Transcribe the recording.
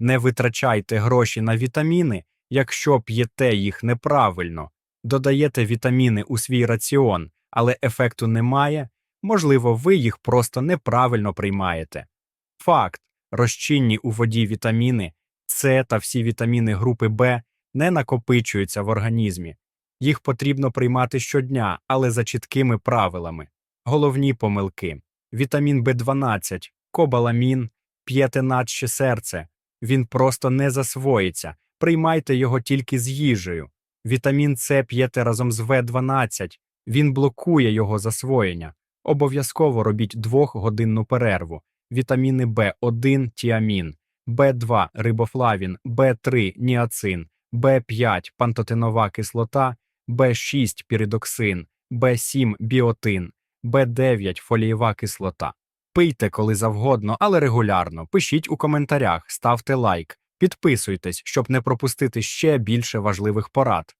Не витрачайте гроші на вітаміни, якщо п'єте їх неправильно. Додаєте вітаміни у свій раціон, але ефекту немає, можливо, ви їх просто неправильно приймаєте. Факт: розчинні у воді вітаміни С та всі вітаміни групи Б не накопичуються в організмі. Їх потрібно приймати щодня, але за чіткими правилами. Головні помилки: вітамін В12, кобаламін, п'єте наче серце. Він просто не засвоїться. Приймайте його тільки з їжею. Вітамін С п'єте разом з В12. Він блокує його засвоєння. Обов'язково робіть двохгодинну перерву. Вітаміни В1 тіамін, В2 рибофлавін, В3 ніацин, В5 пантотенова кислота, В6 піридоксин, В7 біотин, Б9 фолієва кислота. Пийте коли завгодно, але регулярно. Пишіть у коментарях, ставте лайк, підписуйтесь, щоб не пропустити ще більше важливих порад.